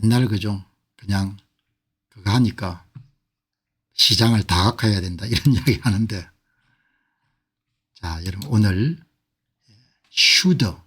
맨날 그죠. 그냥 그거 하니까 시장을 다각화해야 된다 이런 이야기 하는데 자 여러분 오늘 슈더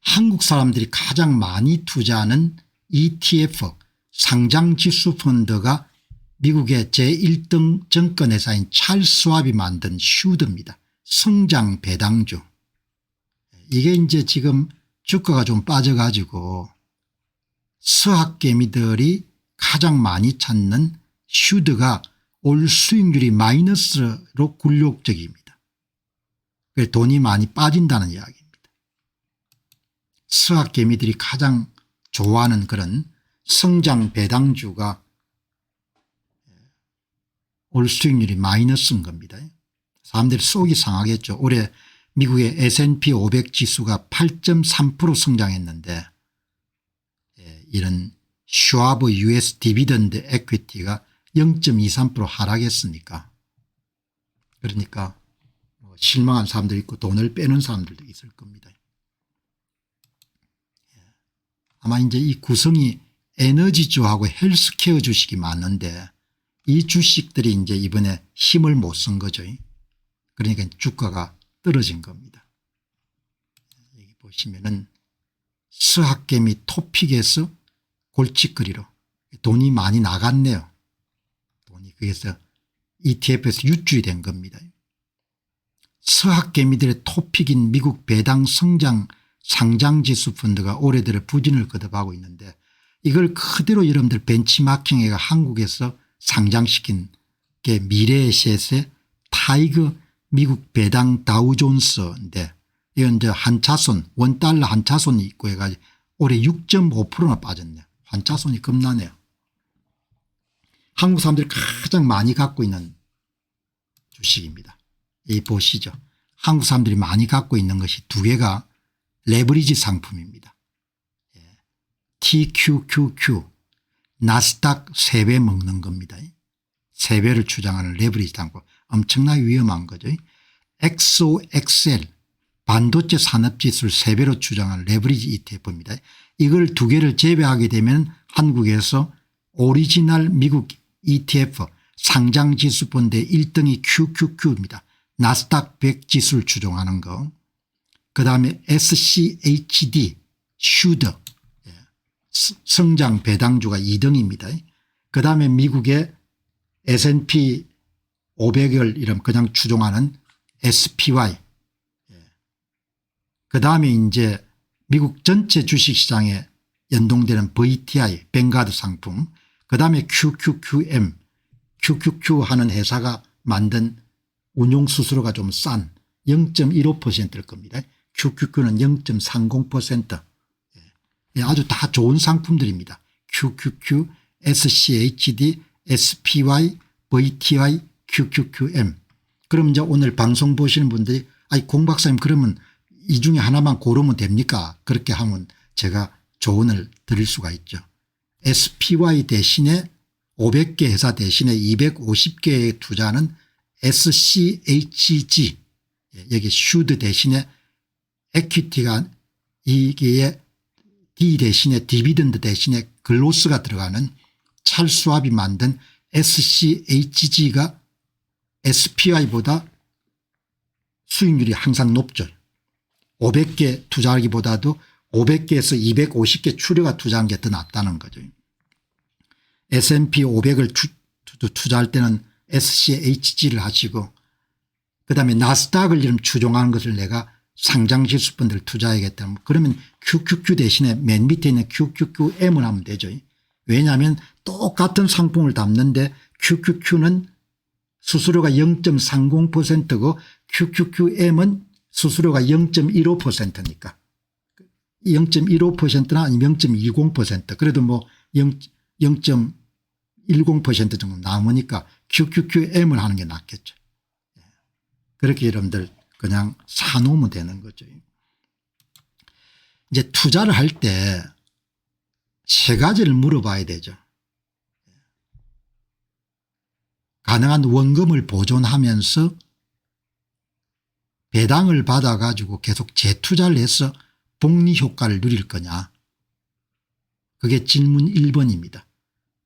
한국 사람들이 가장 많이 투자하는 ETF 상장지수 펀드가 미국의 제1등 정권회사인 찰스왑이 만든 슈드입니다. 성장 배당주. 이게 이제 지금 주가가 좀 빠져가지고 서학개미들이 가장 많이 찾는 슈드가 올 수익률이 마이너스로 굴욕적입니다. 그래서 돈이 많이 빠진다는 이야기입니다. 서학개미들이 가장 좋아하는 그런 성장 배당주가 올 수익률이 마이너스인 겁니다. 사람들이 속이 상하겠죠. 올해 미국의 S&P 500 지수가 8.3% 성장했는데 예, 이런 슈아브 US 디비던드 에퀴티가 0.23% 하락했으니까 그러니까 뭐 실망한 사람도 있고 돈을 빼는 사람들도 있을 겁니다. 예. 아마 이제 이 구성이 에너지주하고 헬스케어 주식이 많은데 이 주식들이 이제 이번에 힘을 못 쓴 거죠. 그러니까 주가가 떨어진 겁니다. 여기 보시면은 스학개미 토픽에서 골칫거리로 돈이 많이 나갔네요. 돈이 그래서 ETF에서 유출이 된 겁니다. 서학개미들의 토픽인 미국 배당 성장 상장지수 펀드가 올해 들어 부진을 거듭하고 있는데 이걸 그대로 여러분들 벤치마킹해가 한국에서 상장시킨 게 미래의 셋의 타이거 미국 배당 다우존스인데 이건 이제 한차손 원달러 한차손이 있고 해가지고 올해 6.5%나 빠졌네. 한차손이 겁나네요. 한국 사람들이 가장 많이 갖고 있는 주식입니다. 이 보시죠. 한국 사람들이 많이 갖고 있는 것이 두 개가 레버리지 상품입니다. 예. TQQQ 나스닥 3배 먹는 겁니다. 3배를 주장하는 레버리지 상품 엄청나게 위험한 거죠. XOXL 반도체 산업지수를 3배로 주장하는 레버리지 ETF입니다. 이걸 두 개를 제외하게 되면 한국에서 오리지널 미국 ETF 상장지수본대 1등이 QQQ입니다. 나스닥 100 지수를 추종하는 거. 그다음에 SCHD 슈더 예. 성장 배당주가 2등입니다. 그다음에 미국의 S&P 500을 이런 그냥 추종하는 SPY 그 다음에 이제 미국 전체 주식시장에 연동되는 VTI 뱅가드 상품 그 다음에 QQQM QQQ 하는 회사가 만든 운용수수료가 좀 싼 0.15%일 겁니다. QQQ는 0.30% 예, 아주 다 좋은 상품들입니다. QQQ, SCHD, SPY, VTI, QQQM. 그럼 이제 오늘 방송 보시는 분들이 아이 공 박사님 그러면 이 중에 하나만 고르면 됩니까? 그렇게 하면 제가 조언을 드릴 수가 있죠. SPY 대신에 500개 회사 대신에 250개에 투자하는 SCHG 예, 여기 슈드 대신에 에퀴티가 이게 D 대신에 디비던드 대신에 글로스가 들어가는 찰수합이 만든 SCHG가 SPI보다 수익률이 항상 높죠. 500개 투자하기보다도 500개에서 250개 추려가 투자한 게 더 낫다는 거죠. S&P 500을 투, 투자할 때는 SCHG를 하시고 그다음에 나스닥을 이름 추종하는 것을 내가 상장지수펀드를 투자해야겠다. 그러면 QQQ 대신에 맨 밑에 있는 QQQM을 하면 되죠. 왜냐하면 똑같은 상품을 담는데 QQQ는 수수료가 0.30%고 QQQM은 수수료가 0.15%니까 0.15%나 아니면 0.20% 그래도 뭐 0.10% 정도 남으니까 QQQM을 하는 게 낫겠죠. 예. 그렇게 여러분들 그냥 사놓으면 되는 거죠. 이제 투자를 할 때 세 가지를 물어봐야 되죠. 가능한 원금을 보존하면서 배당을 받아 가지고 계속 재투자를 해서 복리 효과를 누릴 거냐 그게 질문 1번입니다.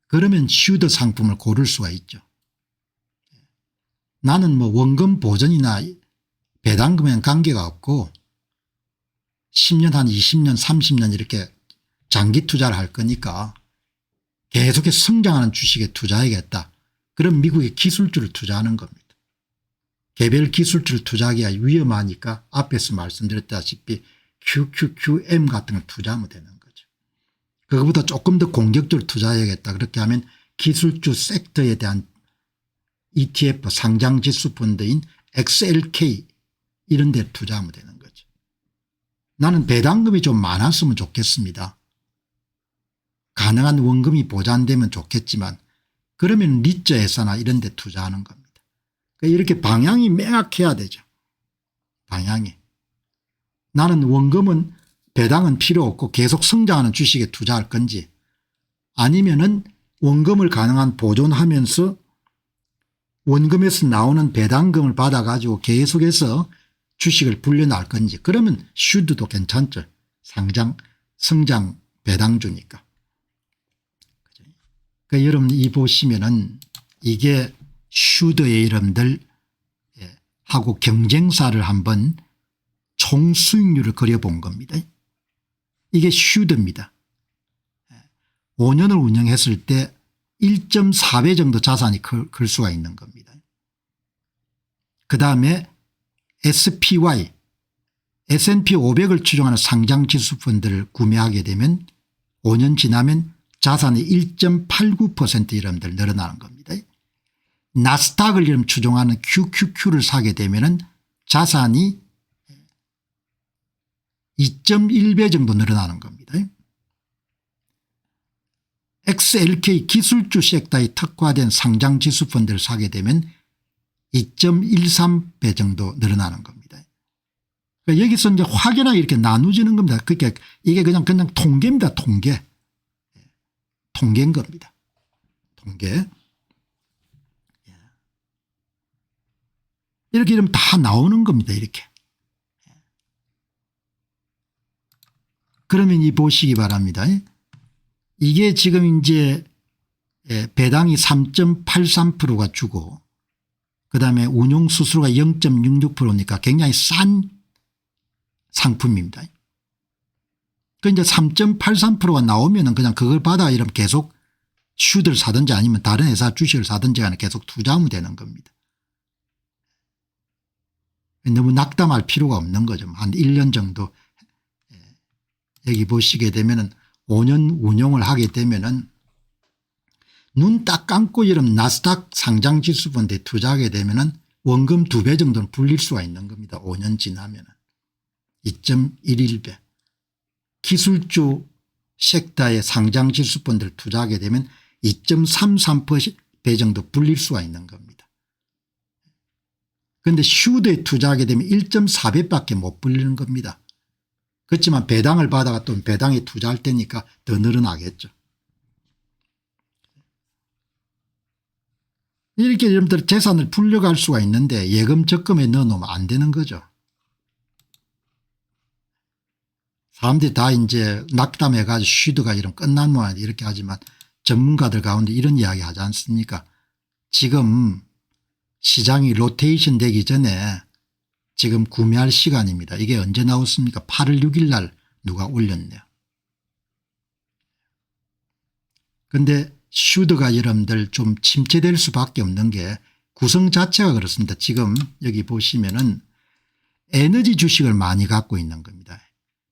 그러면 슈드 상품을 고를 수가 있죠. 나는 뭐 원금 보전이나 배당금에는 관계가 없고 10년 한 20년 30년 이렇게 장기 투자를 할 거니까 계속해서 성장하는 주식에 투자하겠다. 그럼 미국의 기술주를 투자하는 겁니다. 개별 기술주를 투자하기가 위험하니까 앞에서 말씀드렸다시피 QQQM 같은 걸 투자하면 되는 거죠. 그거보다 조금 더 공격적으로 투자해야겠다. 그렇게 하면 기술주 섹터에 대한 ETF 상장 지수 펀드인 XLK 이런 데 투자하면 되는 거죠. 나는 배당금이 좀 많았으면 좋겠습니다. 가능한 원금이 보장되면 좋겠지만 그러면 리저 회사나 이런 데 투자하는 겁니다. 그러니까 이렇게 방향이 명확해야 되죠. 방향이. 나는 원금은 배당은 필요 없고 계속 성장하는 주식에 투자할 건지 아니면은 원금을 가능한 보존하면서 원금에서 나오는 배당금을 받아 가지고 계속해서 주식을 불려나갈 건지 그러면 슈드도 괜찮죠. 상장 성장 배당주니까. 그러니까 여러분 이 보시면은 이게 슈드의 이름들 예, 하고 경쟁사를 한번 총 수익률을 그려본 겁니다. 이게 슈드입니다. 5년을 운영했을 때 1.4배 정도 자산이 클, 클 수가 있는 겁니다. 그 다음에 SPY S&P 500을 추종하는 상장지수 펀드를 구매하게 되면 5년 지나면 자산이 1.89% 이름들 늘어나는 겁니다. 나스닥을 추종하는 QQQ를 사게 되면 자산이 2.1배 정도 늘어나는 겁니다. XLK 기술주 섹터에 특화된 상장지수 펀드를 사게 되면 2.13배 정도 늘어나는 겁니다. 그러니까 여기서 이제 확연하게 이렇게 나누지는 겁니다. 그러니까 이게 그냥 그냥 통계입니다. 통계. 통계인 겁니다. 통계. 이렇게 이러면 다 나오는 겁니다. 이렇게. 그러면 이 보시기 바랍니다. 이게 지금 이제 예, 배당이 3.83%가 주고 그다음에 운용 수수료가 0.66%니까 굉장히 싼 상품입니다. 그 이제 3.83%가 나오면은 그냥 그걸 받아 이러면 계속 슈들 사든지 아니면 다른 회사 주식을 사든지 간에 계속 투자하면 되는 겁니다. 너무 낙담할 필요가 없는 거죠. 한 1년 정도 예, 여기 보시게 되면은 5년 운용을 하게 되면은 눈 딱 감고 이런 나스닥 상장 지수 펀드에 투자하게 되면은 원금 두 배 정도는 불릴 수가 있는 겁니다. 5년 지나면은 2.11배. 기술주 섹터의 상장 지수 펀드를 투자하게 되면 2.33배 정도 불릴 수가 있는 겁니다. 그런데 슈드에 투자하게 되면 1.4배밖에 못 불리는 겁니다. 그렇지만 배당을 받아가 또 배당에 투자할 때니까 더 늘어나겠죠. 이렇게 여러분들 재산을 불려갈 수가 있는데 예금 적금에 넣어놓으면 안 되는 거죠. 사람들이 다 이제 낙담해 가지고 쉬드가 이런 끝난 모양 이렇게 하지만 전문가들 가운데 이런 이야기 하지 않습니까 지금 시장이 로테이션 되기 전에 지금 구매할 시간입니다. 이게 언제 나왔습니까 8월 6일 날 누가 올렸네요. 그런데 슈드가 여러분들 좀 침체될 수밖에 없는 게 구성 자체가 그렇습니다. 지금 여기 보시면은 에너지 주식을 많이 갖고 있는 겁니다.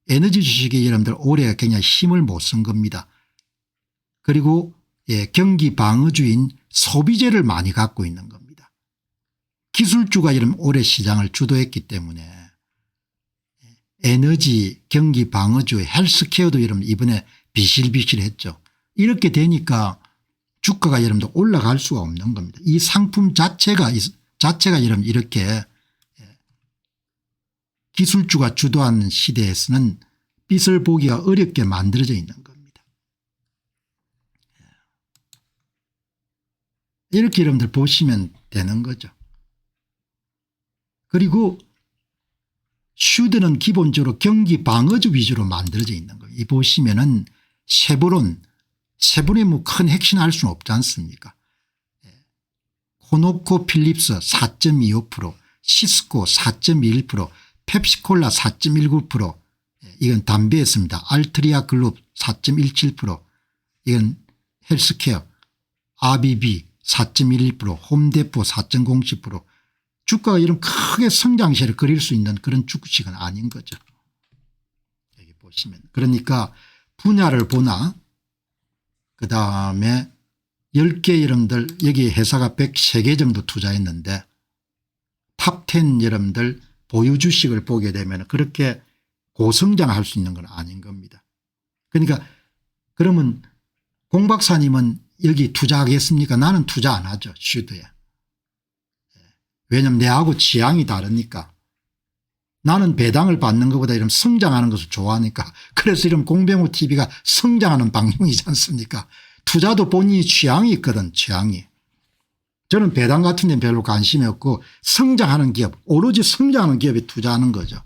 에너지 주식이 여러분들 올해 굉장히 힘을 못 쓴 겁니다. 그리고 예, 경기 방어주인 소비재를 많이 갖고 있는 겁니다. 기술주가 이런 올해 시장을 주도했기 때문에 에너지 경기 방어주 헬스케어도 여러분 이번에 비실비실했죠. 이렇게 되니까 주가가 여러분들 올라갈 수가 없는 겁니다. 이 상품 자체가 자체가 여러분 이렇게 기술주가 주도하는 시대에서는 빛을 보기가 어렵게 만들어져 있는 겁니다. 이렇게 여러분들 보시면 되는 거죠. 그리고 슈드는 기본적으로 경기 방어주 위주로 만들어져 있는 거예요. 이 보시면은 쉐브론 쉐브론이 뭐큰 핵심 할 수는 없지 않습니까 예. 코노코 필립스 4.25% 시스코 4.21% 펩시콜라 4.19% 예, 이건 담배였습니다. 알트리아 글룹 4.17% 이건 헬스케어 아비비 4.11% 홈데포 4.07% 주가가 이런 크게 성장세를 그릴 수 있는 그런 주식은 아닌 거죠. 여기 보시면 그러니까 분야를 보나 그다음에 10개 여러분들 여기 회사가 103개 정도 투자했는데 탑10 여러분들 보유 주식을 보게 되면 그렇게 고성장할 수 있는 건 아닌 겁니다. 그러니까 그러면 공 박사님은 여기 투자하겠습니까 나는 투자 안 하죠 슈드에. 왜냐하면 내하고 취향이 다르니까. 나는 배당을 받는 것보다 이런 성장하는 것을 좋아하니까 그래서 이런 공병호 TV가 성장하는 방송이지 않습니까 투자도 본인이 취향이 있거든 취향이. 저는 배당 같은 데는 별로 관심이 없고 성장하는 기업 오로지 성장하는 기업에 투자하는 거죠.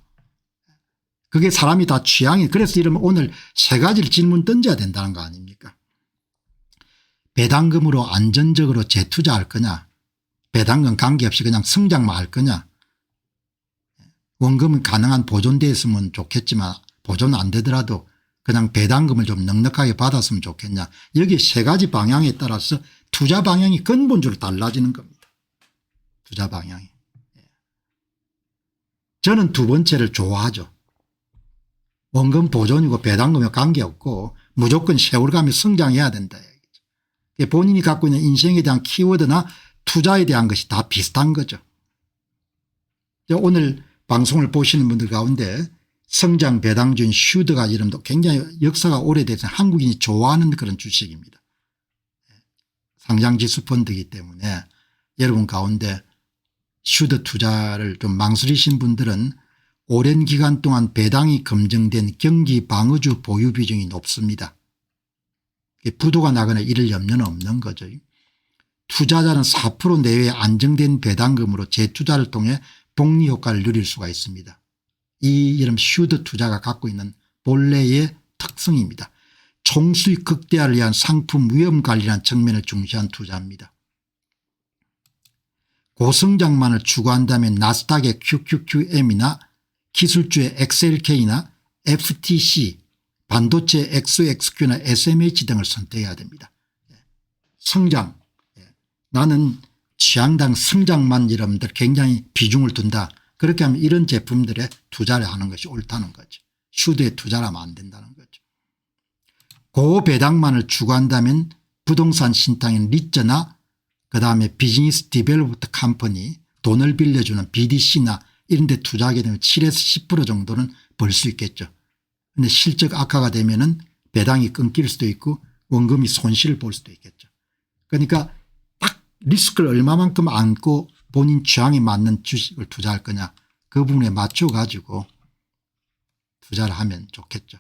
그게 사람이 다 취향이 그래서 이러면 오늘 세 가지를 질문 던져야 된다는 거 아닙니까 배당금으로 안전적으로 재투자할 거냐 배당금 관계없이 그냥 성장만 할 거냐 원금은 가능한 보존돼 있으면 좋겠지만 보존 안 되더라도 그냥 배당금을 좀 넉넉하게 받았으면 좋겠냐 여기 세 가지 방향에 따라서 투자 방향이 근본적으로 달라지는 겁니다. 투자 방향이. 예. 저는 두 번째를 좋아하죠. 원금 보존이고 배당금에 관계없고 무조건 세월감이 성장해야 된다. 본인이 갖고 있는 인생에 대한 키워드나 투자에 대한 것이 다 비슷한 거죠. 오늘 방송을 보시는 분들 가운데 성장 배당주인 슈드가 이름도 굉장히 역사가 오래돼서 한국인이 좋아하는 그런 주식입니다. 상장지수 펀드이기 때문에 여러분 가운데 슈드 투자를 좀 망설이신 분들은 오랜 기간 동안 배당이 검증된 경기 방어주 보유 비중이 높습니다. 부도가 나거나 이럴 염려는 없는 거죠. 투자자는 4% 내외의 안정된 배당금으로 재투자를 통해 복리 효과를 누릴 수가 있습니다. 이 이름 슈드 투자가 갖고 있는 본래의 특성입니다. 총수익 극대화를 위한 상품 위험 관리라는 측면을 중시한 투자입니다. 고성장만을 추구한다면 나스닥의 QQQM이나 기술주의 XLK나 FTC, 반도체 XXQ나 SMH 등을 선택해야 됩니다. 성장 나는 취향당 성장만 여러분들 굉장히 비중을 둔다. 그렇게 하면 이런 제품들에 투자를 하는 것이 옳다는 거죠. 슈드에 투자를 하면 안 된다는 거죠. 고배당만을 추구한다면 부동산 신탁인 리츠나 그다음에 비즈니스 디벨로부터 컴퍼니 돈을 빌려주는 BDC나 이런 데 투자하게 되면 7에서 10% 정도는 벌 수 있겠죠. 그런데 실적 악화가 되면 은 배당이 끊길 수도 있고 원금이 손실을 볼 수도 있겠죠. 그러니까 딱 리스크를 얼마만큼 안고 본인 취향에 맞는 주식을 투자할 거냐 그 부분에 맞춰 가지고 투자를 하면 좋겠죠.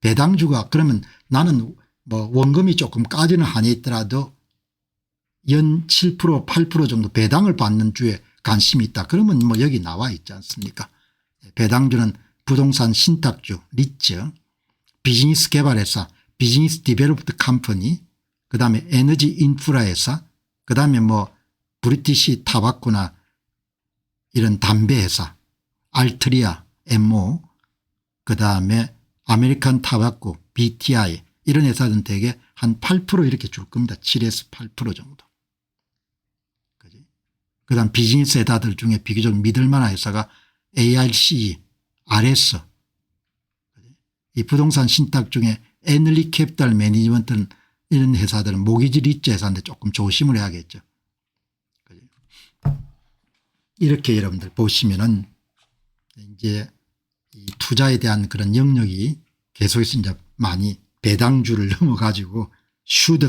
배당주가 그러면 나는 뭐 원금이 조금 까지는 한이 있더라도 연 7% 8% 정도 배당을 받는 주에 관심이 있다. 그러면 뭐 여기 나와 있지 않습니까 배당주는 부동산 신탁주 리츠 비즈니스 개발회사 비즈니스 디벨롭트 컴퍼니 그다음에 에너지 인프라 회사 그다음에 뭐 브리티시 타바코나 이런 담배 회사 알트리아 엠모 그다음에 아메리칸 타바코 BTI 이런 회사들은 대개 한 8% 이렇게 줄 겁니다. 7에서 8% 정도. 그지? 그 다음 비즈니스 회사들 중에 비교적 믿을만한 회사가 ARCE, RS. 이 부동산 신탁 중에 에너리 캐피탈 매니지먼트는 이런 회사들은 모기지 리츠 회사인데 조금 조심을 해야겠죠. 이렇게 여러분들 보시면은 이제 이 투자에 대한 그런 영역이 계속해서 이제 많이 배당주를 넘어가지고 슈드